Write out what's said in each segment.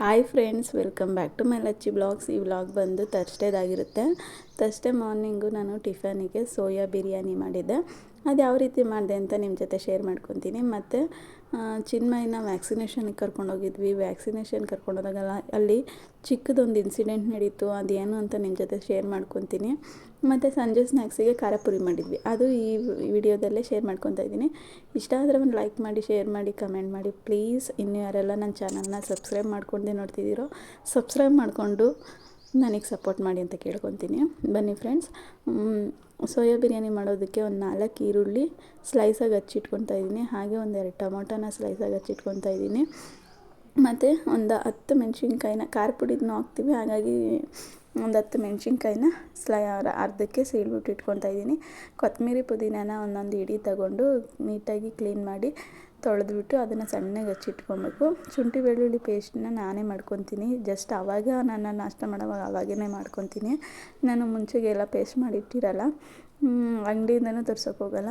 Hi friends welcome back to my Lacchi blogs ಈ vlog ಬಂದು ತರ್ಸ್ಡೇದಾಗಿರುತ್ತೆ ತರ್ಸ್ಡೇ ಮಾರ್ನಿಂಗು ನಾನು ಟಿಫನಿಗೆ ಸೋಯಾ ಬಿರಿಯಾನಿ ಮಾಡಿದ್ದೆ. ಅದು ಯಾವ ರೀತಿ ಮಾಡಿದೆ ಅಂತ ನಿಮ್ಮ ಜೊತೆ ಶೇರ್ ಮಾಡ್ಕೊತೀನಿ. ಮತ್ತು ಚಿನ್ಮಯ್ಯನ ವ್ಯಾಕ್ಸಿನೇಷನ್ಗೆ ಕರ್ಕೊಂಡೋಗಿದ್ವಿ ವ್ಯಾಕ್ಸಿನೇಷನ್ ಕರ್ಕೊಂಡೋದಾಗಲ್ಲ ಅಲ್ಲಿ ಚಿಕ್ಕದೊಂದು ಇನ್ಸಿಡೆಂಟ್ ನಡೀತು. ಅದೇನು ಅಂತ ನಿಮ್ಮ ಜೊತೆ ಶೇರ್ ಮಾಡ್ಕೊತೀನಿ. ಮತ್ತು ಸಂಜೆ ಸ್ನ್ಯಾಕ್ಸಿಗೆ ಖಾರಪುರಿ ಮಾಡಿದ್ವಿ. ಅದು ಈ ವಿಡಿಯೋದಲ್ಲೇ ಶೇರ್ ಮಾಡ್ಕೊತಾ ಇದ್ದೀನಿ. ಇಷ್ಟ ಆದರೆ ಒಂದು ಲೈಕ್ ಮಾಡಿ ಶೇರ್ ಮಾಡಿ ಕಮೆಂಟ್ ಮಾಡಿ. ಪ್ಲೀಸ್ ಇನ್ನು ಯಾರೆಲ್ಲ ನನ್ನ ಚಾನಲ್ನ ಸಬ್ಸ್ಕ್ರೈಬ್ ಮಾಡ್ಕೊಂಡೆ ನೋಡ್ತಿದ್ದೀರೋ ಸಬ್ಸ್ಕ್ರೈಬ್ ಮಾಡಿಕೊಂಡು ನನಗೆ ಸಪೋರ್ಟ್ ಮಾಡಿ ಅಂತ ಕೇಳ್ಕೊತೀನಿ. ಬನ್ನಿ ಫ್ರೆಂಡ್ಸ್ ಸೋಯಾ ಬಿರಿಯಾನಿ ಮಾಡೋದಕ್ಕೆ ಒಂದು ನಾಲ್ಕು ಈರುಳ್ಳಿ ಸ್ಲೈಸಾಗಿ ಹಚ್ಚಿಟ್ಕೊತಾ ಇದ್ದೀನಿ ಹಾಗೆ ಒಂದೆರಡು ಟೊಮೊಟೊನ ಸ್ಲೈಸಾಗಿ ಹಚ್ಚಿಟ್ಕೊತಾ ಇದ್ದೀನಿ ಮತ್ತು ಒಂದು ಹತ್ತು ಮೆಣಸಿನ್ಕಾಯಿನ ಖಾರ ಪುಡಿನೂ ಹಾಕ್ತೀವಿ. ಹಾಗಾಗಿ ಒಂದು ಹತ್ತು ಮೆಣಸಿನ್ಕಾಯಿನ ಸ್ಲೈ ಅರ್ಧಕ್ಕೆ ಸೀಳ್ಬಿಟ್ಟು ಇಟ್ಕೊತಾ ಇದ್ದೀನಿ ಕೊತ್ತಂಬರಿ ಪುದೀನಾನ ಒಂದೊಂದು ಇಡಿ ತಗೊಂಡು ನೀಟಾಗಿ ಕ್ಲೀನ್ ಮಾಡಿ ತೊಳೆದ್ಬಿಟ್ಟು ಅದನ್ನು ಸಣ್ಣಗೆ ಹಚ್ಚಿಟ್ಕೊಬೇಕು. ಶುಂಠಿ ಬೆಳ್ಳುಳ್ಳಿ ಪೇಸ್ಟನ್ನ ನಾನೇ ಮಾಡ್ಕೊತೀನಿ. ಜಸ್ಟ್ ಆವಾಗ ನಾನು ನಾಷ್ಟ ಮಾಡೋವಾಗ ಆವಾಗೇ ಮಾಡ್ಕೊತೀನಿ. ನಾನು ಮುಂಚೆಗೆಲ್ಲ ಪೇಸ್ಟ್ ಮಾಡಿಟ್ಟಿರಲ್ಲ ಅಂಗಡಿಯಿಂದನೂ ತರ್ಸೋಕೆ ಹೋಗಲ್ಲ.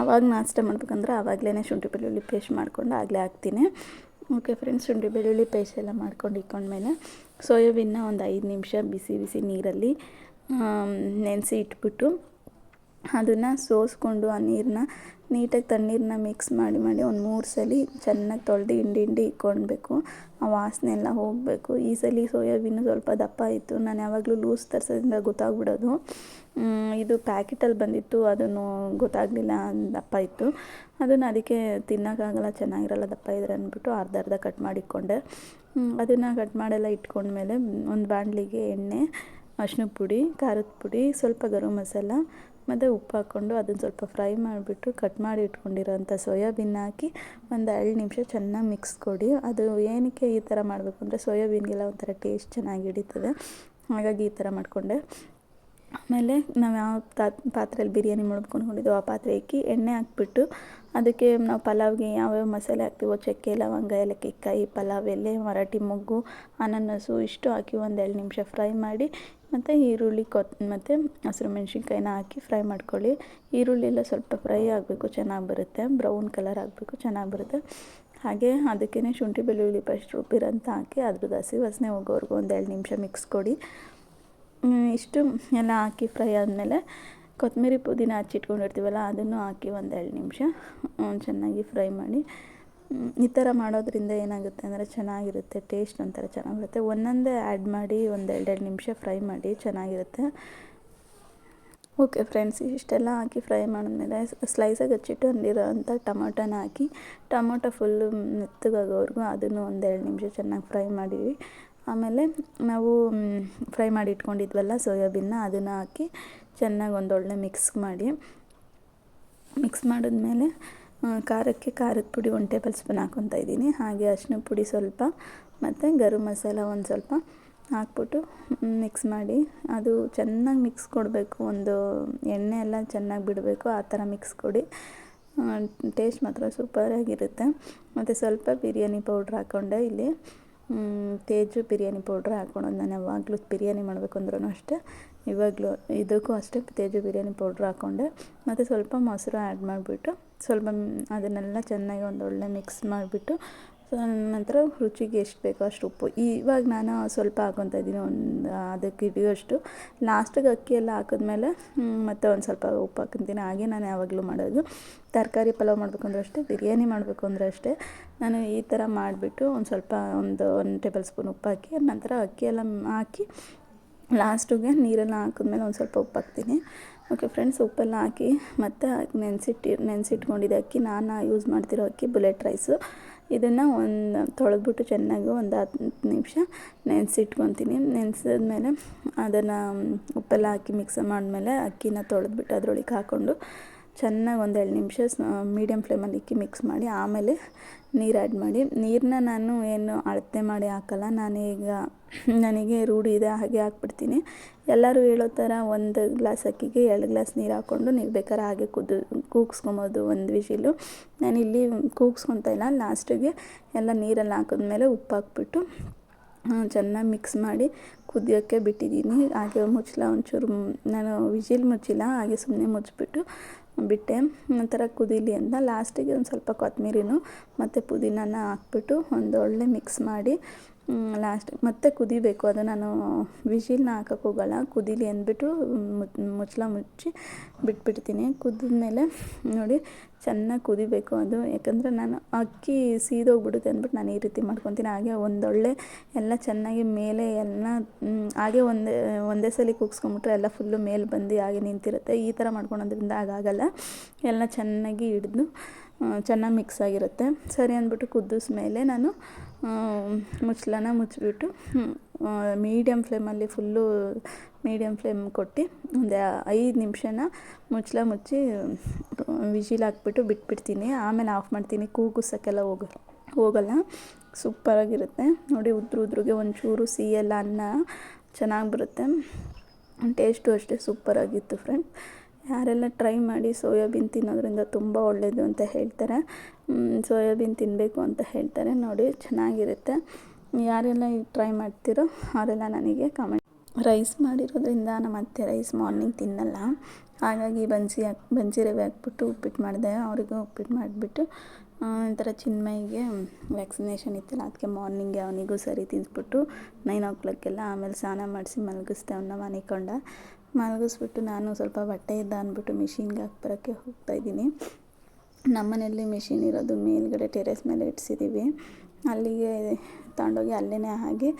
ಆವಾಗ ನಾಷ್ಟ ಮಾಡ್ಬೇಕಂದ್ರೆ ಆವಾಗಲೇ ಶುಂಠಿ ಬೆಳ್ಳುಳ್ಳಿ ಪೇಸ್ಟ್ ಮಾಡ್ಕೊಂಡು ಆಗಲೇ ಹಾಕ್ತೀನಿ. ಓಕೆ ಫ್ರೆಂಡ್ಸ್, ಶುಂಠಿ ಬೆಳ್ಳುಳ್ಳಿ ಪೇಸ್ಟ್ ಎಲ್ಲ ಮಾಡ್ಕೊಂಡು ಇಟ್ಕೊಂಡ್ಮೇಲೆ ಸೋಯಾಬೀನ್ನ ಒಂದು ಐದು ನಿಮಿಷ ಬಿಸಿ ಬಿಸಿ ನೀರಲ್ಲಿ ನೆನೆಸಿ ಇಟ್ಬಿಟ್ಟು ಅದನ್ನು ಸೋಸ್ಕೊಂಡು ಆ ನೀರನ್ನ ನೀಟಾಗಿ ತಣ್ಣೀರನ್ನ ಮಿಕ್ಸ್ ಮಾಡಿ ಮಾಡಿ ಒಂದು ಮೂರು ಸಲ ಚೆನ್ನಾಗಿ ತೊಳೆದು ಹಿಂಡಿ ಹಿಂಡಿ ಇಟ್ಕೊಳ್ಬೇಕು. ಆ ವಾಸನೆ ಎಲ್ಲ ಹೋಗಬೇಕು. ಈ ಸಲ ಸೋಯಾಬೀನು ಸ್ವಲ್ಪ ದಪ್ಪ ಇತ್ತು ನಾನು ಯಾವಾಗಲೂ ಲೂಸ್ ತರಿಸೋದ್ರಿಂದ ಗೊತ್ತಾಗ್ಬಿಡೋದು. ಇದು ಪ್ಯಾಕೆಟಲ್ಲಿ ಬಂದಿತ್ತು. ಅದನ್ನು ಗೊತ್ತಾಗಲಿಲ್ಲ ದಪ್ಪ ಇತ್ತು ಅದನ್ನು ಅದಕ್ಕೆ ತಿನ್ನೋಕ್ಕಾಗಲ್ಲ, ಚೆನ್ನಾಗಿರಲ್ಲ, ದಪ್ಪ ಇದ್ರೆ ಅಂದ್ಬಿಟ್ಟು ಅರ್ಧ ಅರ್ಧ ಕಟ್ ಮಾಡಿಕೊಂಡೆ ಅದನ್ನು ಕಟ್ ಮಾಡೆಲ್ಲ ಇಟ್ಕೊಂಡ್ಮೇಲೆ ಒಂದು ಬಾಣಲಿಗೆ ಎಣ್ಣೆ ಅರ್ಶಿನ ಪುಡಿ, ಖಾರದ ಪುಡಿ, ಸ್ವಲ್ಪ ಗರಂ ಮಸಾಲ ಮತ್ತು ಉಪ್ಪು ಹಾಕ್ಕೊಂಡು ಅದನ್ನು ಸ್ವಲ್ಪ ಫ್ರೈ ಮಾಡಿಬಿಟ್ಟು ಕಟ್ ಮಾಡಿ ಇಟ್ಕೊಂಡಿರೋಂಥ ಸೋಯಾಬೀನ್ ಹಾಕಿ ಒಂದು ಎರಡು ನಿಮಿಷ ಚೆನ್ನಾಗಿ ಮಿಕ್ಸ್ ಕೊಡಿ. ಅದು ಏನಕ್ಕೆ ಈ ಥರ ಮಾಡಬೇಕು ಅಂದರೆ ಸೋಯಾಬೀನ್ಗೆಲ್ಲ ಒಂಥರ ಟೇಸ್ಟ್ ಚೆನ್ನಾಗಿ ಹಿಡಿತದೆ. ಹಾಗಾಗಿ ಈ ಥರ ಮಾಡಿಕೊಂಡೆ. ಆಮೇಲೆ ನಾವು ಯಾವ ಪಾತ್ರೆಯಲ್ಲಿ ಬಿರಿಯಾನಿ ಮಾಡ್ಕೊಂಡ್ಕೊಂಡಿದ್ದೋ ಆ ಪಾತ್ರೆ ಇಕ್ಕಿ ಎಣ್ಣೆ ಹಾಕ್ಬಿಟ್ಟು ಅದಕ್ಕೆ ನಾವು ಪಲಾವ್ಗೆ ಯಾವ್ಯಾವ ಮಸಾಲೆ ಹಾಕ್ತೀವೋ ಚಕ್ಕೆ, ಲವಂಗ, ಏಲಕ್ಕಿ ಕಾಯಿ ಪಲಾವ್, ಎಲೆ, ಮರಾಠಿ, ಮೊಗ್ಗು, ಅನನಸು ಇಷ್ಟು ಹಾಕಿ ಒಂದು ಎರಡು ನಿಮಿಷ ಫ್ರೈ ಮಾಡಿ ಮತ್ತು ಈರುಳ್ಳಿ ಕೊತ್, ಮತ್ತು ಹಸಿರು ಮೆಣಸಿನ್ಕಾಯಿನ ಹಾಕಿ ಫ್ರೈ ಮಾಡ್ಕೊಳ್ಳಿ. ಈರುಳ್ಳಿ ಎಲ್ಲ ಸ್ವಲ್ಪ ಫ್ರೈ ಆಗಬೇಕು, ಚೆನ್ನಾಗಿ ಬರುತ್ತೆ. ಬ್ರೌನ್ ಕಲರ್ ಆಗಬೇಕು, ಚೆನ್ನಾಗಿ ಬರುತ್ತೆ. ಹಾಗೆ ಅದಕ್ಕೇ ಶುಂಠಿ, ಬೆಳ್ಳುಳ್ಳಿ ಪೇಸ್ಟ್ ರುಬ್ಬಿರಂತ ಹಾಕಿ ಅದ್ರದ್ದು ಹಸಿ ವಾಸನೆ ಹೋಗೋವರೆಗೂ ಒಂದು ಎರಡು ನಿಮಿಷ ಮಿಕ್ಸ್ ಕೊಡಿ. ಇಷ್ಟು ಎಲ್ಲ ಹಾಕಿ ಫ್ರೈ ಆದಮೇಲೆ ಕೊತ್ತಂಬರಿ ಪುದೀನ ಹಚ್ಚಿಟ್ಕೊಂಡಿರ್ತೀವಲ್ಲ, ಅದನ್ನು ಹಾಕಿ ಒಂದು ಎರಡು ನಿಮಿಷ ಚೆನ್ನಾಗಿ ಫ್ರೈ ಮಾಡಿ. ಈ ಥರ ಮಾಡೋದ್ರಿಂದ ಏನಾಗುತ್ತೆ ಅಂದರೆ ಚೆನ್ನಾಗಿರುತ್ತೆ ಟೇಸ್ಟ್ ಒಂಥರ ಚೆನ್ನಾಗಿರುತ್ತೆ. ಒಂದೊಂದೇ ಆ್ಯಡ್ ಮಾಡಿ ಒಂದು ಎರಡೆರಡು ನಿಮಿಷ ಫ್ರೈ ಮಾಡಿ ಚೆನ್ನಾಗಿರುತ್ತೆ. ಓಕೆ ಫ್ರೆಂಡ್ಸ್ ಇಷ್ಟೆಲ್ಲ ಹಾಕಿ ಫ್ರೈ ಮಾಡಿದ್ಮೇಲೆ ಸ್ಲೈಸಾಗಿ ಹಚ್ಚಿಟ್ಟು ಅಂಥ ಟೊಮೊಟೊನ ಹಾಕಿ, ಟೊಮೊಟೊ ಫುಲ್ಲು ಮೆತ್ತಗಾಗೋವರೆಗೂ ಅದನ್ನು ಒಂದೆರಡು ನಿಮಿಷ ಚೆನ್ನಾಗಿ ಫ್ರೈ ಮಾಡಿವಿ ಆಮೇಲೆ ನಾವು ಫ್ರೈ ಮಾಡಿ ಇಟ್ಕೊಂಡಿದ್ವಲ್ಲ ಸೋಯಾಬೀನ್ನ ಅದನ್ನು ಹಾಕಿ ಚೆನ್ನಾಗಿ ಒಂದೊಳ್ಳೆ ಮಿಕ್ಸ್ ಮಾಡಿ. ಮಿಕ್ಸ್ ಮಾಡಿದ್ಮೇಲೆ ಖಾರಕ್ಕೆ ಖಾರದ ಪುಡಿ ಒಂದು ಟೇಬಲ್ ಸ್ಪೂನ್ ಹಾಕ್ಕೊತಾ ಇದ್ದೀನಿ. ಹಾಗೆ ಅರಿಶಿನ ಪುಡಿ ಸ್ವಲ್ಪ, ಮತ್ತು ಗರಂ ಮಸಾಲ ಒಂದು ಸ್ವಲ್ಪ ಹಾಕ್ಬಿಟ್ಟು ಮಿಕ್ಸ್ ಮಾಡಿ, ಅದು ಚೆನ್ನಾಗಿ ಮಿಕ್ಸ್ ಕೊಡಬೇಕು. ಒಂದು ಎಣ್ಣೆ ಎಲ್ಲ ಚೆನ್ನಾಗಿ ಬಿಡಬೇಕು, ಆ ಥರ ಮಿಕ್ಸ್ ಕೊಡಿ. ಟೇಸ್ಟ್ ಮಾತ್ರ ಸೂಪರಾಗಿರುತ್ತೆ ಮತ್ತು ಸ್ವಲ್ಪ ಬಿರಿಯಾನಿ ಪೌಡ್ರ್ ಹಾಕ್ಕೊಂಡೆ ಇಲ್ಲಿ. ತೇಜು ಬಿರಿಯಾನಿ ಪೌಡ್ರ್ ಹಾಕ್ಕೊಂಡು ನಾನು ಯಾವಾಗಲೂ ಬಿರಿಯಾನಿ ಮಾಡಬೇಕು ಅಂದ್ರೂ ಅಷ್ಟೇ. ಇವಾಗಲೂ ಇದಕ್ಕೂ ಅಷ್ಟೇ ತೇಜು ಬಿರಿಯಾನಿ ಪೌಡ್ರ್ ಹಾಕ್ಕೊಂಡೆ ಮತ್ತು ಸ್ವಲ್ಪ ಮೊಸರು ಆ್ಯಡ್ ಮಾಡಿಬಿಟ್ಟು ಸ್ವಲ್ಪ ಅದನ್ನೆಲ್ಲ ಚೆನ್ನಾಗಿ ಒಂದೊಳ್ಳೆ ಮಿಕ್ಸ್ ಮಾಡಿಬಿಟ್ಟು ನಂತರ ರುಚಿಗೆ ಎಷ್ಟು ಬೇಕೋ ಅಷ್ಟು ಉಪ್ಪು. ಇವಾಗ ನಾನು ಸ್ವಲ್ಪ ಹಾಕೊತ ಇದ್ದೀನಿ, ಒಂದು ಅದಕ್ಕೆ ಹಿಡಿಯೋಷ್ಟು ಲಾಸ್ಟಿಗೆ ಅಕ್ಕಿ ಎಲ್ಲ ಹಾಕಿದ್ಮೇಲೆ ಮತ್ತೆ ಒಂದು ಸ್ವಲ್ಪ ಉಪ್ಪು ಹಾಕೊತೀನಿ. ಹಾಗೆ ನಾನು ಯಾವಾಗಲೂ ಮಾಡೋದು. ತರಕಾರಿ ಪಲಾವ್ ಮಾಡಬೇಕು ಅಂದ್ರೆ ಅಷ್ಟೇ, ಬಿರಿಯಾನಿ ಮಾಡಬೇಕು ಅಂದರೆ ಅಷ್ಟೇ. ನಾನು ಈ ಥರ ಮಾಡಿಬಿಟ್ಟು ಒಂದು ಸ್ವಲ್ಪ ಒಂದು ಒಂದು ಟೇಬಲ್ ಸ್ಪೂನ್ ಉಪ್ಪು ಹಾಕಿ, ನಂತರ ಅಕ್ಕಿ ಎಲ್ಲ ಹಾಕಿ ಲಾಸ್ಟಿಗೆ ನೀರೆಲ್ಲ ಹಾಕಿದ್ಮೇಲೆ ಒಂದು ಸ್ವಲ್ಪ ಉಪ್ಪು ಹಾಕ್ತೀನಿ. ಓಕೆ ಫ್ರೆಂಡ್ಸ್ ಉಪ್ಪೆಲ್ಲ ಹಾಕಿ ಮತ್ತು ನೆನೆಸಿಟ್ಟು, ನೆನೆಸಿಟ್ಕೊಂಡಿದ್ದೆ ಅಕ್ಕಿ, ನಾನು ಯೂಸ್ ಮಾಡ್ತಿರೋ ಅಕ್ಕಿ ಬುಲೆಟ್ ರೈಸು ಇದನ್ನು ಒಂದು ತೊಳೆದ್ಬಿಟ್ಟು ಚೆನ್ನಾಗಿ ಒಂದು ಹತ್ತು ನಿಮಿಷ ನೆನೆಸಿಟ್ಕೊತೀನಿ. ನೆನೆಸಿದ್ಮೇಲೆ ಅದನ್ನು ಉಪ್ಪೆಲ್ಲ ಹಾಕಿ ಮಿಕ್ಸ್ ಮಾಡಿದ್ಮೇಲೆ ಅಕ್ಕಿನ ತೊಳೆದ್ಬಿಟ್ಟು ಅದರೊಳಗೆ ಹಾಕ್ಕೊಂಡು ಚೆನ್ನಾಗಿ ಒಂದು ಎರಡು ನಿಮಿಷ ಮೀಡಿಯಮ್ ಫ್ಲೇಮಲ್ಲಿ ಇಕ್ಕಿ ಮಿಕ್ಸ್ ಮಾಡಿ, ಆಮೇಲೆ ನೀರು ಆ್ಯಡ್ ಮಾಡಿ. ನೀರನ್ನ ನಾನು ಏನು ಅಳತೆ ಮಾಡಿ ಹಾಕಲ್ಲ ನಾನೀಗ ನನಗೆ ರೂಢಿ ಇದೆ, ಹಾಗೆ ಹಾಕ್ಬಿಡ್ತೀನಿ. ಎಲ್ಲರೂ ಹೇಳೋ ಥರ ಒಂದು ಗ್ಲಾಸ್ ಅಕ್ಕಿಗೆ ಎರಡು ಗ್ಲಾಸ್ ನೀರು ಹಾಕ್ಕೊಂಡು ನೀವು ಬೇಕಾದ್ರೆ ಹಾಗೆ ಕುದ್ದು ಕೂಗಿಸ್ಕೊಬೋದು ಒಂದು ವಿಷಿಲು. ನಾನಿಲ್ಲಿ ಕೂಗಿಸ್ಕೊತಾ ಇಲ್ಲ ಲಾಸ್ಟಿಗೆ ಎಲ್ಲ ನೀರಲ್ಲಿ ಹಾಕಿದ್ಮೇಲೆ ಉಪ್ಪು ಹಾಕ್ಬಿಟ್ಟು ಚೆನ್ನಾಗಿ ಮಿಕ್ಸ್ ಮಾಡಿ ಕುದಿಯೋಕ್ಕೆ ಬಿಟ್ಟಿದ್ದೀನಿ. ಹಾಗೆ ಮುಚ್ಚಲ ಒಂಚೂರು ನಾನು ವಿಜಿಲ್ ಮುಚ್ಚಿಲ್ಲ, ಹಾಗೆ ಸುಮ್ಮನೆ ಮುಚ್ಚಿಬಿಟ್ಟು ಬಿಟ್ಟೆ. ನಂತರ ಕುದೀಲಿ ಅಂತ. ಲಾಸ್ಟಿಗೆ ಒಂದು ಸ್ವಲ್ಪ ಕೊತ್ತಂಬರಿನೂ ಮತ್ತು ಪುದೀನಾನ ಹಾಕ್ಬಿಟ್ಟು ಒಂದೊಳ್ಳೆ ಮಿಕ್ಸ್ ಮಾಡಿ ಲಾಸ್ಟ್ ಮತ್ತೆ ಕುದಿಬೇಕು. ಅದು ನಾನು ವಿಶಿಲ್ನ ಹಾಕಕ್ಕೆ ಹೋಗಲ್ಲ. ಕುದೀಲಿ ಅಂದ್ಬಿಟ್ಟು ಮುಚ್ಚಳ ಮುಚ್ಚಿ ಬಿಟ್ಬಿಡ್ತೀನಿ. ಕುದಿದ್ಮೇಲೆ ನೋಡಿ, ಚೆನ್ನಾಗಿ ಕುದಿಬೇಕು ಅದು. ಯಾಕಂದರೆ ನಾನು ಅಕ್ಕಿ ಸೀದೋಗ್ಬಿಡುತ್ತೆ ಅಂದ್ಬಿಟ್ಟು ನಾನು ಈ ರೀತಿ ಮಾಡ್ಕೊತೀನಿ. ಹಾಗೆ ಒಂದೊಳ್ಳೆ ಎಲ್ಲ ಚೆನ್ನಾಗಿ ಮೇಲೆ ಎಲ್ಲ ಹಾಗೆ ಒಂದೇ ಒಂದೇ ಸಲ ಕುಗ್ಸ್ಕೊಂಬಿಟ್ರೆ ಎಲ್ಲ ಫುಲ್ಲು ಮೇಲೆ ಬಂದು ಹಾಗೆ ನಿಂತಿರುತ್ತೆ. ಈ ಥರ ಮಾಡ್ಕೊಳೋದ್ರಿಂದ ಹಾಗಾಗಲ್ಲ. ಎಲ್ಲ ಚೆನ್ನಾಗಿ ಹಿಡಿದು ಚೆನ್ನಾಗಿ ಮಿಕ್ಸ್ ಆಗಿರುತ್ತೆ. ಸರಿ ಅಂದ್ಬಿಟ್ಟು ಕುದಿಸ್ಮೇಲೆ ನಾನು ಮುಚ್ಚಳನ ಮುಚ್ಚಿಬಿಟ್ಟು ಮೀಡಿಯಮ್ ಫ್ಲೇಮಲ್ಲಿ ಫುಲ್ಲು ಮೀಡಿಯಮ್ ಫ್ಲೇಮ್ ಕೊಟ್ಟು ಒಂದು ಐದು ನಿಮಿಷನ ಮುಚ್ಚಳ ಮುಚ್ಚಿ ವಿಜಿಲ್ ಹಾಕ್ಬಿಟ್ಟು ಬಿಟ್ಬಿಡ್ತೀನಿ. ಆಮೇಲೆ ಆಫ್ ಮಾಡ್ತೀನಿ. ಕೂಗುಸೋಕ್ಕೆಲ್ಲ ಹೋಗಲ್ಲ. ಹೋಗಲ್ಲ ಸೂಪರಾಗಿರುತ್ತೆ ನೋಡಿ ಉದ್ರು ಉದ್ರಿಗೆ ಒಂಚೂರು ಸಿಹಿಯೆಲ್ಲ ಅನ್ನ ಚೆನ್ನಾಗಿ ಬರುತ್ತೆ. ಟೇಸ್ಟು ಅಷ್ಟೇ ಸೂಪರಾಗಿತ್ತು ಫ್ರೆಂಡ್ ಯಾರೆಲ್ಲ ಟ್ರೈ ಮಾಡಿ ಸೋಯಾಬೀನ್ ತಿನ್ನೋದ್ರಿಂದ ತುಂಬ ಒಳ್ಳೆಯದು ಅಂತ ಹೇಳ್ತಾರೆ. ಸೋಯಾಬೀನ್ ತಿನ್ನಬೇಕು ಅಂತ ಹೇಳ್ತಾರೆ. ನೋಡಿ, ಚೆನ್ನಾಗಿರುತ್ತೆ. ಯಾರೆಲ್ಲ ಟ್ರೈ ಮಾಡ್ತೀರೋ ಅವರೆಲ್ಲ ನನಗೆ ಕಮೆಂಟ್ ರೈಸ್ ಮಾಡಿರೋದ್ರಿಂದ ನಮ್ಮ ಅತ್ತೆ ರೈಸ್ ಮಾರ್ನಿಂಗ್ ತಿನ್ನಲ್ಲ. ಹಾಗಾಗಿ ಬನ್ಸಿ ಹಾಕಿ ಬನ್ಸಿ ರವೆ ಹಾಕ್ಬಿಟ್ಟು ಉಪ್ಪಿಟ್ಟು ಮಾಡಿದೆ. ಅವರಿಗೂ ಉಪ್ಪಿಟ್ಟು ಮಾಡಿಬಿಟ್ಟು ಒಂಥರ ಚಿನ್ಮಯಿಗೆ ವ್ಯಾಕ್ಸಿನೇಷನ್ ಇತ್ತಲ್ಲ ಅದಕ್ಕೆ ಮಾರ್ನಿಂಗೆ ಅವನಿಗೂ ಸರಿ ತಿನ್ನಿಸ್ಬಿಟ್ಟು ನೈನ್ ಓ ಕ್ಲಾಕೆಲ್ಲ ಆಮೇಲೆ ಸ್ನಾನ ಮಾಡಿಸಿ ಮಲಗಿಸ್ದೆ ಅವನ್ನ ಮನಿಕೊಂಡ ಮಲಗಿಸ್ಬಿಟ್ಟು ನಾನು ಸ್ವಲ್ಪ ಬಟ್ಟೆ ಇದ್ದ ಅಂದ್ಬಿಟ್ಟು ಮಿಷಿನ್ಗೆ ಹಾಕ್ಬರೋಕ್ಕೆ ಹೋಗ್ತಾಯಿದ್ದೀನಿ ನಮ್ಮನೆಯಲ್ಲಿ ಮಿಷಿನ್ ಇರೋದು ಮೇಲ್ಗಡೆ ಟೆರೆಸ್ ಮೇಲೆ ಇಡ್ಸಿದ್ದೀವಿ ಅಲ್ಲಿಗೆ ತಗೊಂಡೋಗಿ ಅಲ್ಲೇ ಹಾಗೆ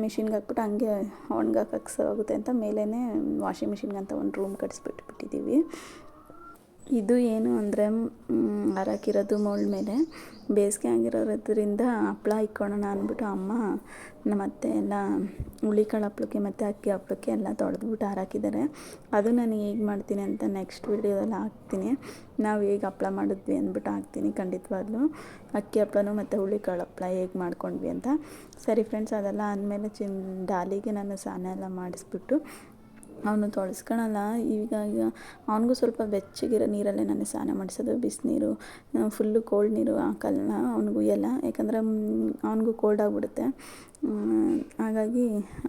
ಮಿಷಿನ್ಗೆ ಹಾಕ್ಬಿಟ್ಟು ಹಂಗೆ ಒಣ್ಗಾಕಕ್ಕೆ ಆಗುತ್ತೆ ಅಂತ ಮೇಲೇ ವಾಷಿಂಗ್ ಮಿಷಿನ್ಗೆ ಅಂತ ಒಂದು ರೂಮ್ ಕಟ್ಸ್ಬಿಟ್ಟು ಬಿಟ್ಟಿದ್ದೀವಿ ಇದು ಏನು ಅಂದರೆ ಹಾರಾಕಿರೋದು ಮೋಳ್ ಮೇಲೆ. ಬೇಸಿಗೆ ಆಗಿರೋದ್ರಿಂದ ಹಪ್ಳ ಇಕ್ಕೊಳ್ಳೋಣ ಅಂದ್ಬಿಟ್ಟು ಅಮ್ಮ ನಮ್ಮ ಅತ್ತೆ ಎಲ್ಲ ಹುಳಿಕಾಳು ಹಪ್ಳಕ್ಕೆ ಮತ್ತು ಅಕ್ಕಿ ಹಪ್ಳಕ್ಕೆ ಎಲ್ಲ ತೊಳೆದ್ಬಿಟ್ಟು ಹಾರಾಕಿದ್ದಾರೆ. ಅದು ನಾನು ಹೇಗೆ ಮಾಡ್ತೀನಿ ಅಂತ ನೆಕ್ಸ್ಟ್ ವೀಡಿಯೋದಲ್ಲಿ ಹಾಕ್ತೀನಿ. ನಾವು ಹೇಗೆ ಹಪ್ಳ ಮಾಡಿದ್ವಿ ಅಂದ್ಬಿಟ್ಟು ಹಾಕ್ತೀನಿ ಖಂಡಿತವಾಗ್ಲೂ. ಅಕ್ಕಿ ಹಪ್ಳನೂ ಮತ್ತು ಹುಳಿಕಾಳು ಹಪ್ಳ ಹೇಗೆ ಮಾಡ್ಕೊಂಡ್ವಿ ಅಂತ. ಸರಿ ಫ್ರೆಂಡ್ಸ್ ಅದೆಲ್ಲ ಅಂದಮೇಲೆ ಚಿನ್, ಡಾಲಿಗೆ ನಾನು ಸ್ನಾನ ಎಲ್ಲ ಮಾಡಿಸ್ಬಿಟ್ಟು ಅವನು ತೊಳ್ಸ್ಕೊಳಲ್ಲ. ಈಗ ಈಗ ಅವನಿಗೂ ಸ್ವಲ್ಪ ಬೆಚ್ಚಗಿರೋ ನೀರಲ್ಲೇ ನಾನು ಸ್ನಾನ ಮಾಡಿಸೋದು. ಬಿಸಿನೀರು ಫುಲ್ಲು ಕೋಲ್ಡ್ ನೀರು ಹಾಕಲ್ಲ ಅವ್ನಿಗೂ ಎಲ್ಲ. ಯಾಕಂದರೆ ಅವನಿಗೂ ಕೋಲ್ಡ್ ಆಗಿಬಿಡುತ್ತೆ. ಹಾಗಾಗಿ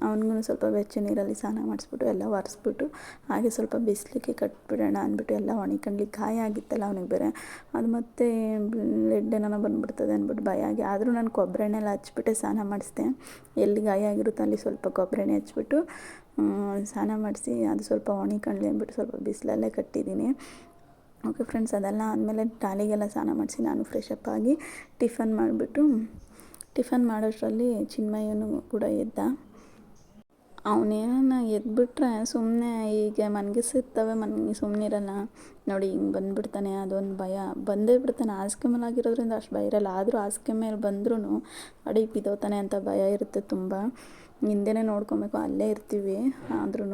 ಅವ್ನಿಗೂ ಸ್ವಲ್ಪ ಬೆಚ್ಚ ನೀರಲ್ಲಿ ಸ್ನಾನ ಮಾಡಿಸ್ಬಿಟ್ಟು ಎಲ್ಲ ಒರೆಸ್ಬಿಟ್ಟು ಹಾಗೆ ಸ್ವಲ್ಪ ಬಿಸಿಲಿಗೆ ಕಟ್ಬಿಡೋಣ ಅಂದ್ಬಿಟ್ಟು ಎಲ್ಲ ಒಣಕಂಡ್ಲಿ ಗಾಯ ಆಗಿತ್ತಲ್ಲ ಅವನಿಗೆ ಬೇರೆ. ಅದು ಮತ್ತೆ ಲೆಡ್ ಏನೋ ಬಂದ್ಬಿಡ್ತದೆ ಅಂದ್ಬಿಟ್ಟು ಭಯ ಆಗಿ. ಆದರೂ ನಾನು ಕೊಬ್ಬರಿ ಎಣ್ಣೆ ಎಲ್ಲ ಹಚ್ಬಿಟ್ಟೆ ಸ್ನಾನ ಮಾಡಿಸ್ದೆ. ಎಲ್ಲಿ ಗಾಯ ಆಗಿರುತ್ತೆ ಅಲ್ಲಿ ಸ್ವಲ್ಪ ಕೊಬ್ಬರಿ ಎಣ್ಣೆ ಹಚ್ಬಿಟ್ಟು ಸ್ನಾನ ಮಾಡಿಸಿ ಅದು ಸ್ವಲ್ಪ ಒಣಕಣ್ಲಿ ಅಂದ್ಬಿಟ್ಟು ಸ್ವಲ್ಪ ಬಿಸಿಲಲ್ಲೇ ಕಟ್ಟಿದ್ದೀನಿ. ಓಕೆ ಫ್ರೆಂಡ್ಸ್ ಅದೆಲ್ಲ ಆದಮೇಲೆ ಟಾಲಿಗೆಲ್ಲ ಸ್ನಾನ ಮಾಡಿಸಿ ನಾನು ಫ್ರೆಶ್ ಅಪ್ ಆಗಿ ಟಿಫನ್ ಮಾಡಿಬಿಟ್ಟು, ಟಿಫನ್ ಮಾಡೋಷ್ಟರಲ್ಲಿ ಚಿನ್ಮಯನು ಕೂಡ ಎದ್ದ. ಅವನೇನ ಎದ್ಬಿಟ್ರೆ ಸುಮ್ಮನೆ ಈಗ ಮನ್ಗಿಸಿರ್ತವೆ ಸುಮ್ಮನೆ ಸುಮ್ಮನಿರಲ್ಲ ನೋಡಿ ಹಿಂಗೆ ಬಂದುಬಿಡ್ತಾನೆ, ಅದೊಂದು ಭಯ. ಬಂದೇ ಬಿಡ್ತಾನೆ, ಹಾಸಿಗೆ ಮೇಲೆ ಆಗಿರೋದ್ರಿಂದ ಅಷ್ಟು ಭಯ ಇರಲ್ಲ. ಆದರೂ ಹಾಸಿಗೆ ಮೇಲೆ ಬಂದ್ರೂ ಅಡಿಗೆ ಬಿದ್ದೋತಾನೆ ಅಂತ ಭಯ ಇರುತ್ತೆ ತುಂಬ. ಹಿಂದೆನೇ ನೋಡ್ಕೊಬೇಕು, ಅಲ್ಲೇ ಇರ್ತೀವಿ ಆದ್ರೂ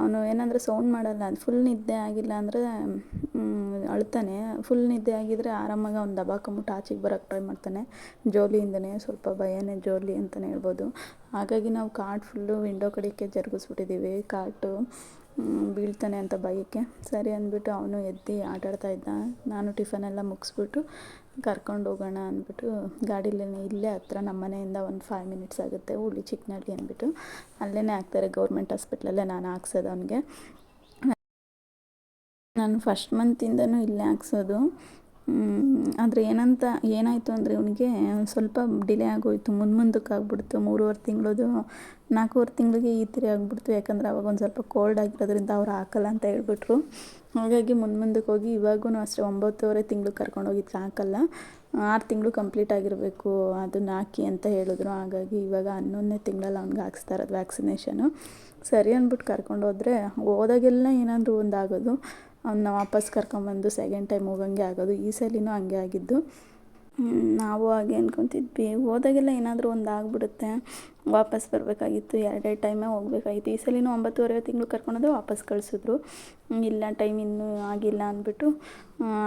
ಅವನು ಏನಂದರೆ ಸೌಂಡ್ ಮಾಡಲ್ಲ, ಅದು ಫುಲ್ ನಿದ್ದೆ ಆಗಿಲ್ಲ ಅಂದರೆ ಅಳ್ತಾನೆ. ಫುಲ್ ನಿದ್ದೆ ಆಗಿದ್ದರೆ ಆರಾಮಾಗಿ ಅವ್ನು ದಬಾಕೊಂಬಿಟ್ಟು ಆಚೆಗೆ ಬರೋಕ್ಕೆ ಟ್ರೈ ಮಾಡ್ತಾನೆ. ಜೋಲಿಯಿಂದನೇ ಸ್ವಲ್ಪ ಭಯನೇ ಜೋಲಿ ಅಂತಲೇ ಹೇಳ್ಬೋದು. ಹಾಗಾಗಿ ನಾವು ಕಾಟ್ ಫುಲ್ಲು ವಿಂಡೋ ಕಡೆಗೆ ಜರುಗಿಸ್ಬಿಟ್ಟಿದ್ದೀವಿ. ಕಾಟು ಬೀಳ್ತಾನೆ ಅಂತ ಭಯಕ್ಕೆ. ಸರಿ ಅಂದ್ಬಿಟ್ಟು ಅವನು ಎದ್ದು ಆಟಾಡ್ತಾ ಇದ್ದ. ನಾನು ಎಲ್ಲ ಮುಗಿಸ್ಬಿಟ್ಟು ಕರ್ಕೊಂಡು ಹೋಗೋಣ ಅಂದ್ಬಿಟ್ಟು ಗಾಡಿಲೇ ಇಲ್ಲೇ ಹತ್ರ ನಮ್ಮ ಮನೆಯಿಂದ ಒಂದು ಫೈವ್ ಮಿನಿಟ್ಸ್ ಆಗುತ್ತೆ, ಹುಳಿ ಚಿಕ್ಕನಹಳ್ಳಿ ಅಂದ್ಬಿಟ್ಟು. ಅಲ್ಲೇ ಹಾಕ್ತಾರೆ ಗೌರ್ಮೆಂಟ್ ಹಾಸ್ಪಿಟ್ಲಲ್ಲೇ ನಾನು ಹಾಕ್ಸೋದು ಅವನಿಗೆ. ನಾನು ಫಸ್ಟ್ ಮಂತಿಂದನೂ ಇಲ್ಲೇ ಹಾಕ್ಸೋದು. ಆದರೆ ಏನಂತ, ಏನಾಯಿತು ಅಂದರೆ ಇವನಿಗೆ ಸ್ವಲ್ಪ ಡಿಲೇ ಆಗೋಯಿತು, ಮುಂದೆ ಮುಂದಕ್ಕೆ ಆಗ್ಬಿಡ್ತು. ಮೂರುವರೆ ತಿಂಗಳದು, ನಾಲ್ಕೂವರೆ ತಿಂಗಳಿಗೆ ಈ ಥರ ಆಗ್ಬಿಡ್ತು. ಯಾಕಂದರೆ ಅವಾಗ ಒಂದು ಸ್ವಲ್ಪ ಕೋಲ್ಡ್ ಆಗಿರೋದ್ರಿಂದ ಅವ್ರು ಹಾಕಲ್ಲ ಅಂತ ಹೇಳ್ಬಿಟ್ರು. ಹಾಗಾಗಿ ಮುಂದೆ ಮುಂದಕ್ಕೆ ಹೋಗಿ ಇವಾಗೂ ಅಷ್ಟೇ, ಒಂಬತ್ತುವರೆ ತಿಂಗಳು ಕರ್ಕೊಂಡೋಗಿದ್ರೆ ಹಾಕಲ್ಲ. ಆರು ತಿಂಗಳು ಕಂಪ್ಲೀಟ್ ಆಗಿರಬೇಕು, ಅದನ್ನು ಹಾಕಿ ಅಂತ ಹೇಳಿದ್ರು. ಹಾಗಾಗಿ ಇವಾಗ ಹನ್ನೊಂದನೇ ತಿಂಗಳಲ್ಲಿ ಅವ್ನಿಗೆ ಹಾಕ್ಸ್ತಾ ಇರೋದು ವ್ಯಾಕ್ಸಿನೇಷನು ಸರಿ ಅಂದ್ಬಿಟ್ಟು ಕರ್ಕೊಂಡು ಹೋದರೆ ಹೋದಾಗೆಲ್ಲ ಏನಾದರೂ ಒಂದಾಗೋದು ಅವನ್ನ ವಾಪಸ್ ಕರ್ಕೊಂಬಂದು ಸೆಕೆಂಡ್ ಟೈಮ್ ಹೋಗಂಗೆ ಆಗೋದು. ಈ ಸಲಿನೂ ಹಂಗೆ ಆಗಿದ್ದು. ನಾವು ಹಾಗೆ ಅಂದ್ಕೊತಿದ್ವಿ ಹೋದಾಗೆಲ್ಲ ಏನಾದರೂ ಒಂದು ಆಗಿಬಿಡುತ್ತೆ. ವಾಪಸ್ ಬರಬೇಕಾಗಿತ್ತು. ಎರಡೆರಡು ಟೈಮೇ ಹೋಗ್ಬೇಕಾಗಿತ್ತು. ಈ ಸಲಿನೂ ಒಂಬತ್ತುವರೆ ತಿಂಗಳು ಕರ್ಕೊಂಡೋದ್ರೆ ವಾಪಸ್ ಕಳಿಸಿದ್ರು. ಇಲ್ಲ ಟೈಮ್ ಇನ್ನೂ ಆಗಿಲ್ಲ ಅಂದ್ಬಿಟ್ಟು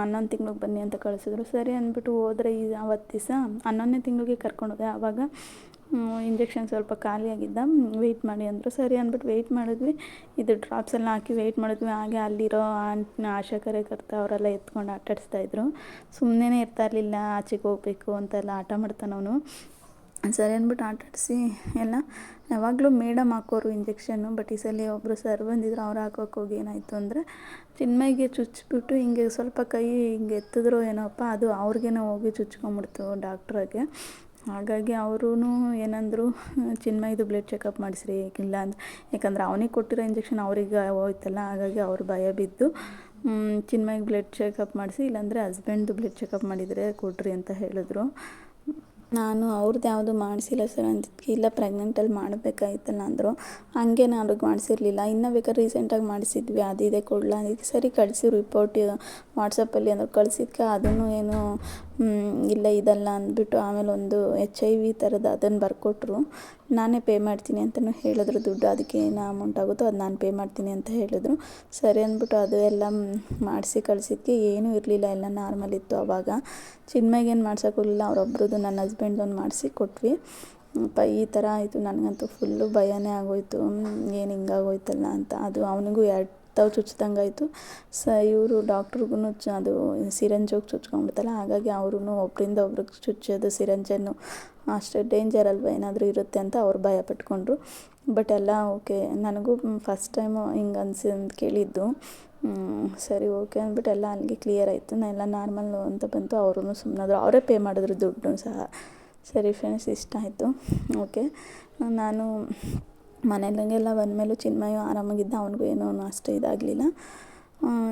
ಹನ್ನೊಂದು ತಿಂಗ್ಳಿಗೆ ಬನ್ನಿ ಅಂತ ಕಳಿಸಿದ್ರು. ಸರಿ ಅಂದ್ಬಿಟ್ಟು ಹೋದ್ರೆ ಈ ಅವತ್ತು ದಿವಸ ಹನ್ನೊಂದನೇ ತಿಂಗಳಿಗೆ ಕರ್ಕೊಂಡೋದೆ. ಆವಾಗ ಇಂಜೆಕ್ಷನ್ ಸ್ವಲ್ಪ ಖಾಲಿಯಾಗಿದ್ದ ವೆಯ್ಟ್ ಮಾಡಿ ಅಂದರು. ಸರಿ ಅಂದ್ಬಿಟ್ಟು ವೆಯ್ಟ್ ಮಾಡಿದ್ವಿ. ಇದು ಡ್ರಾಪ್ಸ್ ಎಲ್ಲ ಹಾಕಿ ವೆಯ್ಟ್ ಮಾಡಿದ್ವಿ. ಹಾಗೆ ಅಲ್ಲಿರೋ ಆಶಾ ಕಾರ್ಯಕರ್ತ ಅವರೆಲ್ಲ ಎತ್ಕೊಂಡು ಆಟಾಡಿಸ್ತಾಯಿದ್ರು ಸುಮ್ಮನೆ ಇರ್ತಾ ಇರಲಿಲ್ಲ. ಆಚೆಗೆ ಹೋಗ್ಬೇಕು ಅಂತೆಲ್ಲ ಆಟ ಮಾಡ್ತಾನವನು ಸರಿ ಅಂದ್ಬಿಟ್ಟು ಆಟಾಡಿಸಿ ಎಲ್ಲ. ಯಾವಾಗಲೂ ಮೇಡಮ್ ಹಾಕೋರು ಇಂಜೆಕ್ಷನ್ನು ಬಟ್ ಈ ಸಲ ಒಬ್ಬರು ಸರ್ ಬಂದಿದ್ರು. ಅವ್ರು ಹಾಕೋಕೆ ಹೋಗಿ ಏನಾಯಿತು ಅಂದರೆ ಚಿನ್ಮೈಗೆ ಚುಚ್ಚಿಬಿಟ್ಟು ಹಿಂಗೆ ಸ್ವಲ್ಪ ಕೈ ಹಿಂಗೆ ಎತ್ತಿದ್ರು ಏನೋಪ್ಪ, ಅದು ಅವ್ರಿಗೇನೋ ಹೋಗಿ ಚುಚ್ಕೊಂಬಿಡ್ತು ಡಾಕ್ಟ್ರಿಗೆ ಹಾಗಾಗಿ ಅವರೂ ಏನಂದರು ಚಿನ್ಮಯ್ದು ಬ್ಲಡ್ ಚೆಕಪ್ ಮಾಡಿಸ್ರಿ ಇಲ್ಲ ಅಂತ ಯಾಕಂದ್ರೆ ಅವನಿಗೆ ಕೊಟ್ಟಿರೋ ಇಂಜೆಕ್ಷನ್ ಅವ್ರಿಗೆ ಹೋಯ್ತಲ್ಲ, ಹಾಗಾಗಿ ಅವ್ರು ಭಯ ಬಿದ್ದು ಚಿನ್ಮಯ್ಗೆ ಬ್ಲಡ್ ಚೆಕಪ್ ಮಾಡಿಸಿ, ಇಲ್ಲಾಂದರೆ ಹಸ್ಬೆಂಡ್ದು ಬ್ಲಡ್ ಚೆಕಪ್ ಮಾಡಿದರೆ ಕೊಡ್ರಿ ಅಂತ ಹೇಳಿದ್ರು. ನಾನು ಅವ್ರದ್ದು ಯಾವುದು ಮಾಡಿಸಿಲ್ಲ ಸರ್ ಅಂದಿದ್ದಕ್ಕೆ ಇಲ್ಲ ಪ್ರೆಗ್ನೆಂಟಲ್ಲಿ ಮಾಡಬೇಕಾಯ್ತಲ್ಲ ಅಂದರು. ಹಂಗೆ ನಾನು ಮಾಡಿಸಿರ್ಲಿಲ್ಲ. ಇನ್ನು ಬೇಕಾದ್ರೆ ರೀಸೆಂಟಾಗಿ ಮಾಡಿಸಿದ್ವಿ, ಅದಿದೆ ಕೊಡಲ ಅಂದಿದ್ದು ಸರಿ ಕಳಿಸಿ ರಿಪೋರ್ಟ್ ವಾಟ್ಸಪ್ಪಲ್ಲಿ ಅಂದ್ರೆ. ಕಳಿಸಿದ್ಕೆ ಅದನ್ನು ಏನು ಇಲ್ಲ ಇದಲ್ಲ ಅಂದ್ಬಿಟ್ಟು ಆಮೇಲೆ ಒಂದು ಎಚ್ ಐ ವಿ ಥರದ ಅದನ್ನು ಬರ್ಕೊಟ್ರು. ನಾನೇ ಪೇ ಮಾಡ್ತೀನಿ ಅಂತಲೂ ಹೇಳಿದ್ರು ದುಡ್ಡು. ಅದಕ್ಕೆ ಏನು ಅಮೌಂಟ್ ಆಗುತ್ತೋ ಅದು ನಾನು ಪೇ ಮಾಡ್ತೀನಿ ಅಂತ ಹೇಳಿದ್ರು. ಸರಿ ಅಂದ್ಬಿಟ್ಟು ಅದು ಎಲ್ಲ ಮಾಡಿಸಿ ಕಳಿಸಿದ್ಕೆ ಏನೂ ಇರಲಿಲ್ಲ. ಎಲ್ಲ ನಾರ್ಮಲ್ ಇತ್ತು ಆವಾಗ ಏನು ಹೋಗಲಿಲ್ಲ. ಅವರೊಬ್ರದ್ದು ನನ್ನ ಹಸ್ಬೆಂಡ್ದೊಂದು ಮಾಡಿಸಿ ಕೊಟ್ವಿ. ಅಪ್ಪ, ಈ ಥರ ಆಯಿತು. ನನಗಂತೂ ಫುಲ್ಲು ಭಯನೇ ಆಗೋಯಿತು. ಏನು ಹಿಂಗಾಗೋಯ್ತಲ್ಲ ಅಂತ. ಅದು ಅವನಿಗೂ ಎರಡು ತಾವು ಚುಚ್ದಂಗಾಯಿತು ಸ ಇವರು ಡಾಕ್ಟ್ರಿಗೂ ಅದು ಸಿರಂಜೋಗಿ ಚುಚ್ಕೊಂಡ್ಬಿಡ್ತಲ್ಲ, ಹಾಗಾಗಿ ಅವ್ರೂ ಒಬ್ಬರಿಂದ ಒಬ್ರಿಗೆ ಚುಚ್ಚೋದು ಸಿರಂಜನ್ನು ಅಷ್ಟು ಡೇಂಜರ್ ಅಲ್ವಾ ಏನಾದರೂ ಇರುತ್ತೆ ಅಂತ ಅವ್ರು ಭಯ ಪಟ್ಕೊಂಡ್ರು. ಬಟ್ ಎಲ್ಲ ಓಕೆ, ನನಗೂ ಫಸ್ಟ್ ಟೈಮು ಹಿಂಗೆ ಅನಿಸಿ ಅಂತ ಕೇಳಿದ್ದು. ಸರಿ ಓಕೆ ಅಂದ್ಬಿಟ್ಟು ಎಲ್ಲ ಅಲ್ಲಿಗೆ ಕ್ಲಿಯರ್ ಆಯಿತು. ನಾ ಎಲ್ಲ ನಾರ್ಮಲ್ ಅಂತ ಬಂತು. ಅವ್ರೂ ಸುಮ್ಮನಾದ್ರು ಅವರೇ ಪೇ ಮಾಡಿದ್ರು ದುಡ್ಡು ಸಹ. ಸರಿ ಫ್ರೆಂಡ್ಸ್ ಇಷ್ಟ ಆಯಿತು ಓಕೆ, ನಾನು ಮನೆಯಲ್ಲೆಲ್ಲ ಬಂದಮೇಲೂ ಚಿನ್ಮಯು ಆರಾಮಾಗಿದ್ದ, ಅವನಿಗೂ ಏನೂ ಅಷ್ಟು ಇದಾಗಲಿಲ್ಲ.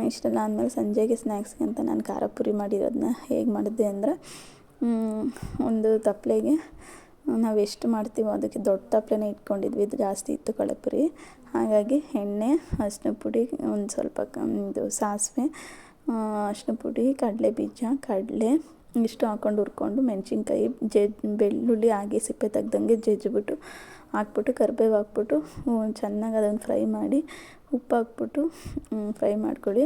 ಇಷ್ಟೆಲ್ಲ ಆದಮೇಲೆ ಸಂಜೆಗೆ ಸ್ನ್ಯಾಕ್ಸ್ಗೆ ಅಂತ ನಾನು ಖಾರ ಪುರಿ ಮಾಡಿರೋದನ್ನ ಹೇಗೆ ಮಾಡಿದೆ ಅಂದರೆ ಒಂದು ತಪ್ಪಲೆಗೆ ನಾವು ಎಷ್ಟು ಮಾಡ್ತೀವೋ ಅದಕ್ಕೆ ದೊಡ್ಡ ತಪ್ಪಲೆನೇ ಇಟ್ಕೊಂಡಿದ್ವಿ, ಇದು ಜಾಸ್ತಿ ಇತ್ತು ಕಳಪುರಿ. ಹಾಗಾಗಿ ಎಣ್ಣೆ ಅರಿಶಿನ ಪುಡಿ, ಒಂದು ಸ್ವಲ್ಪ ಇದು ಸಾಸಿವೆ ಅರಿಶಿನ ಪುಡಿ, ಕಡಲೆ ಬೀಜ, ಕಡಲೆ ಇಷ್ಟು ಹಾಕ್ಕೊಂಡು ಹುರ್ಕೊಂಡು, ಮೆಣಸಿನ್ಕಾಯಿ ಜಜ್ ಬೆಳ್ಳುಳ್ಳಿ ಹಾಗೆ ಸಿಪ್ಪೆ ತೆಗ್ದಂಗೆ ಜಜ್ಜಿಬಿಟ್ಟು ಹಾಕ್ಬಿಟ್ಟು, ಕರಿಬೇವು ಹಾಕ್ಬಿಟ್ಟು ಚೆನ್ನಾಗಿ ಅದನ್ನು ಫ್ರೈ ಮಾಡಿ, ಉಪ್ಪು ಹಾಕ್ಬಿಟ್ಟು ಫ್ರೈ ಮಾಡ್ಕೊಳ್ಳಿ.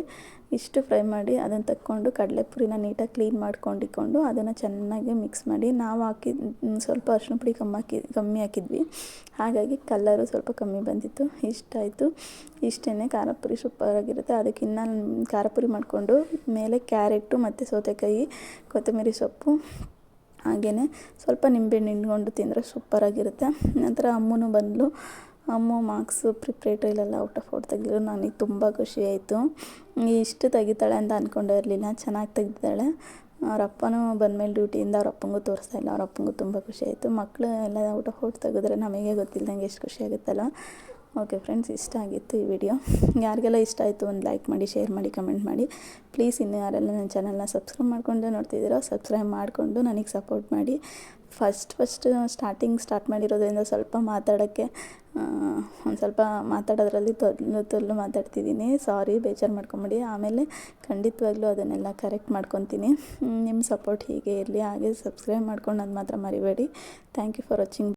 ಇಷ್ಟು ಫ್ರೈ ಮಾಡಿ ಅದನ್ನು ತಕ್ಕೊಂಡು, ಕಡಲೆಪುರಿನ ನೀಟಾಗಿ ಕ್ಲೀನ್ ಮಾಡ್ಕೊಂಡಿಕೊಂಡು, ಅದನ್ನು ಚೆನ್ನಾಗಿ ಮಿಕ್ಸ್ ಮಾಡಿ, ನಾವು ಹಾಕಿದ ಸ್ವಲ್ಪ ಅರಿಶಿನ ಪುಡಿ ಕಮ್ಮಿ ಹಾಕಿ, ಕಮ್ಮಿ ಹಾಕಿದ್ವಿ. ಹಾಗಾಗಿ ಕಲ್ಲರು ಸ್ವಲ್ಪ ಕಮ್ಮಿ ಬಂದಿತ್ತು. ಇಷ್ಟಾಯಿತು ಇಷ್ಟೇ ಖಾರ ಪುರಿ ಸೂಪರಾಗಿರುತ್ತೆ. ಅದಕ್ಕಿನ್ನ ಖಾರ ಪುರಿ ಮಾಡಿಕೊಂಡು, ಮೇಲೆ ಕ್ಯಾರೆಟು ಮತ್ತು ಸೌತೆಕಾಯಿ, ಕೊತ್ತಂಬರಿ ಸೊಪ್ಪು ಹಾಗೆಯೇ ಸ್ವಲ್ಪ ನಿಂಬೆಹಣ್ಣು ಹಿಂಡ್ಕೊಂಡು ತಿಂದರೆ ಸೂಪರಾಗಿರುತ್ತೆ. ನಂತರ ಅಮ್ಮನೂ ಬಂದಳು ಅಮ್ಮ ಮಾರ್ಕ್ಸ್ ಪ್ರಿಪ್ರೇಟರಿಲೆಲ್ಲ ಔಟ್ ಆಫ್ ಔಟ್ ತೆಗೆದ್ರು ನನಗೆ ತುಂಬ ಖುಷಿಯಾಯಿತು ಇಷ್ಟು ತೆಗಿತಾಳೆ ಅಂತ ಅಂದ್ಕೊಂಡೇ ಇರಲಿಲ್ಲ. ಚೆನ್ನಾಗಿ ತೆಗ್ದಿದ್ದಾಳೆ. ಅವ್ರ ಅಪ್ಪನೂ ಬಂದಮೇಲೆ ಡ್ಯೂಟಿಯಿಂದ ಅವ್ರ ಅಪ್ಪಂಗೂ ತೋರಿಸ್ತಾ ಇಲ್ಲ. ಅವ್ರ ಅಪ್ಪಂಗೂ ತುಂಬ ಖುಷಿಯಾಯಿತು ಮಕ್ಕಳು ಎಲ್ಲ ಔಟ್ ಆಫ್ ಔಟ್ ತೆಗೆದ್ರೆ ನಮಗೆ ಗೊತ್ತಿಲ್ದಂಗೆ ಎಷ್ಟು ಖುಷಿ ಆಗುತ್ತಲ್ಲ. ಓಕೆ ಫ್ರೆಂಡ್ಸ್ ಇಷ್ಟ ಆಗಿತ್ತು ಈ ವಿಡಿಯೋ ಯಾರಿಗೆಲ್ಲ ಇಷ್ಟ ಆಯಿತು, ಒಂದು ಲೈಕ್ ಮಾಡಿ ಶೇರ್ ಮಾಡಿ ಕಮೆಂಟ್ ಮಾಡಿ. ಪ್ಲೀಸ್ ಇನ್ನು ಯಾರೆಲ್ಲ ನನ್ನ ಚಾನಲ್ನ ಸಬ್ಸ್ಕ್ರೈಬ್ ಮಾಡ್ಕೊಂಡು ನೋಡ್ತಿದ್ದೀರೋ ಸಬ್ಸ್ಕ್ರೈಬ್ ಮಾಡಿಕೊಂಡು ನನಗೆ ಸಪೋರ್ಟ್ ಮಾಡಿ. ಫಸ್ಟ್ ಫಸ್ಟ್ ಸ್ಟಾರ್ಟಿಂಗ್ ಸ್ಟಾರ್ಟ್ ಮಾಡಿರೋದ್ರಿಂದ ಸ್ವಲ್ಪ ಮಾತಾಡೋಕ್ಕೆ ಒಂದು ಸ್ವಲ್ಪ ಮಾತಾಡೋದ್ರಲ್ಲಿ ತೊಲ್ಲು ತೊಲ್ಲು ಮಾತಾಡ್ತಿದ್ದೀನಿ. ಸಾರಿ ಬೇಜಾರು ಮಾಡ್ಕೊಂಬಿಡಿ. ಆಮೇಲೆ ಖಂಡಿತವಾಗ್ಲೂ ಅದನ್ನೆಲ್ಲ ಕರೆಕ್ಟ್ ಮಾಡ್ಕೊತೀನಿ. ನಿಮ್ಮ ಸಪೋರ್ಟ್ ಹೀಗೆ ಇರಲಿ. ಹಾಗೆ ಸಬ್ಸ್ಕ್ರೈಬ್ ಮಾಡ್ಕೊಂಡು ಅದು ಮಾತ್ರ ಮರಿಬೇಡಿ. Thank you for watching